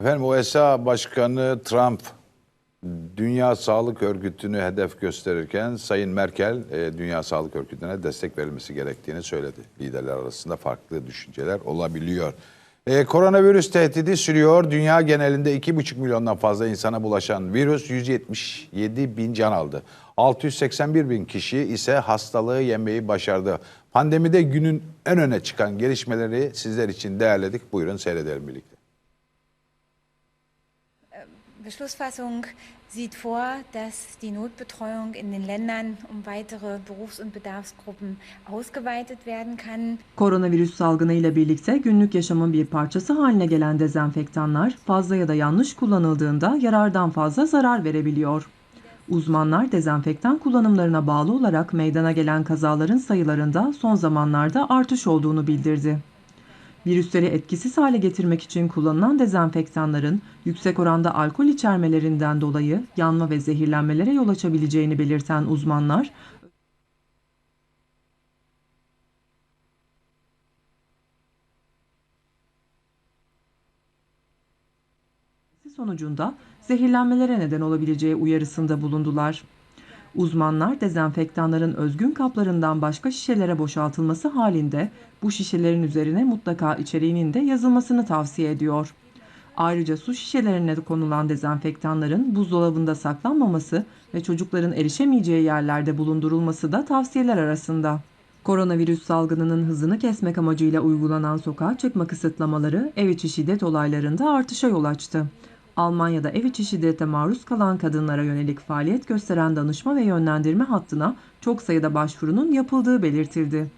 Efendim USA Başkanı Trump Dünya Sağlık Örgütü'nü hedef gösterirken Sayın Merkel e, Dünya Sağlık Örgütü'ne destek verilmesi gerektiğini söyledi. Liderler arasında farklı düşünceler olabiliyor. E, koronavirüs tehdidi sürüyor. Dünya genelinde 2,5 milyondan fazla insana bulaşan virüs 177 bin can aldı. 681 bin kişi ise hastalığı yenmeyi başardı. Pandemide günün en öne çıkan gelişmeleri sizler için değerledik. Buyurun seyredelim birlikte. Beschlussfassung sieht vor, dass die Notbetreuung in den Ländern um weitere Berufs- und Bedarfsgruppen ausgeweitet werden kann. Koronavirüs salgını ile birlikte günlük yaşamın bir parçası haline gelen dezenfektanlar fazla ya da yanlış kullanıldığında yarardan fazla zarar verebiliyor. Uzmanlar dezenfektan kullanımlarına bağlı olarak meydana gelen kazaların sayılarında son zamanlarda artış olduğunu bildirdi. Virüsleri etkisiz hale getirmek için kullanılan dezenfektanların yüksek oranda alkol içermelerinden dolayı yanma ve zehirlenmelere yol açabileceğini belirten uzmanlar, sonucunda zehirlenmelere neden olabileceği uyarısında bulundular. Uzmanlar dezenfektanların özgün kaplarından başka şişelere boşaltılması halinde bu şişelerin üzerine mutlaka içeriğinin de yazılmasını tavsiye ediyor. Ayrıca su şişelerine konulan dezenfektanların buzdolabında saklanmaması ve çocukların erişemeyeceği yerlerde bulundurulması da tavsiyeler arasında. Koronavirüs salgınının hızını kesmek amacıyla uygulanan sokağa çıkma kısıtlamaları ev içi şiddet olaylarında artışa yol açtı. Almanya'da ev içi şiddete maruz kalan kadınlara yönelik faaliyet gösteren danışma ve yönlendirme hattına çok sayıda başvurunun yapıldığı belirtildi.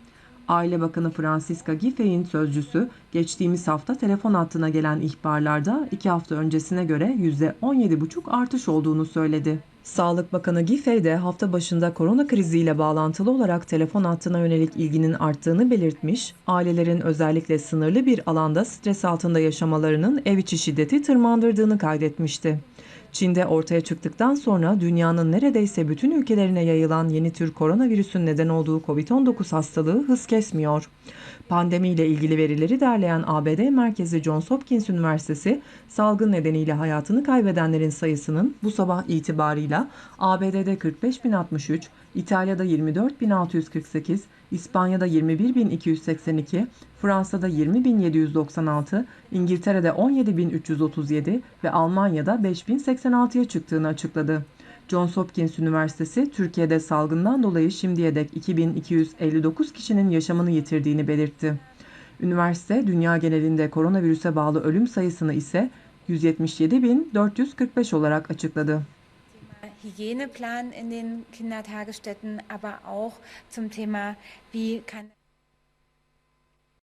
Aile Bakanı Francisca Giffey'in sözcüsü geçtiğimiz hafta telefon hattına gelen ihbarlarda iki hafta öncesine göre %17,5 artış olduğunu söyledi. Sağlık Bakanı Giffey hafta başında korona kriziyle bağlantılı olarak telefon hattına yönelik ilginin arttığını belirtmiş, ailelerin özellikle sınırlı bir alanda stres altında yaşamalarının ev içi şiddeti tırmandırdığını kaydetmişti. Çin'de ortaya çıktıktan sonra dünyanın neredeyse bütün ülkelerine yayılan yeni tür koronavirüsün neden olduğu COVID-19 hastalığı hız kesmiyor. Pandemiyle ilgili verileri derleyen ABD merkezi Johns Hopkins Üniversitesi, salgın nedeniyle hayatını kaybedenlerin sayısının bu sabah itibarıyla ABD'de 45.063, İtalya'da 24.648, İspanya'da 21.282, Fransa'da 20.796, İngiltere'de 17.337 ve Almanya'da 5.086'ya çıktığını açıkladı. Johns Hopkins Üniversitesi, Türkiye'de salgından dolayı şimdiye dek 2259 kişinin yaşamını yitirdiğini belirtti. Üniversite, dünya genelinde koronavirüse bağlı ölüm sayısını ise 177.445 olarak açıkladı. Hygieneplan in den Kindertagesstätten, aber auch zum Thema, wie kann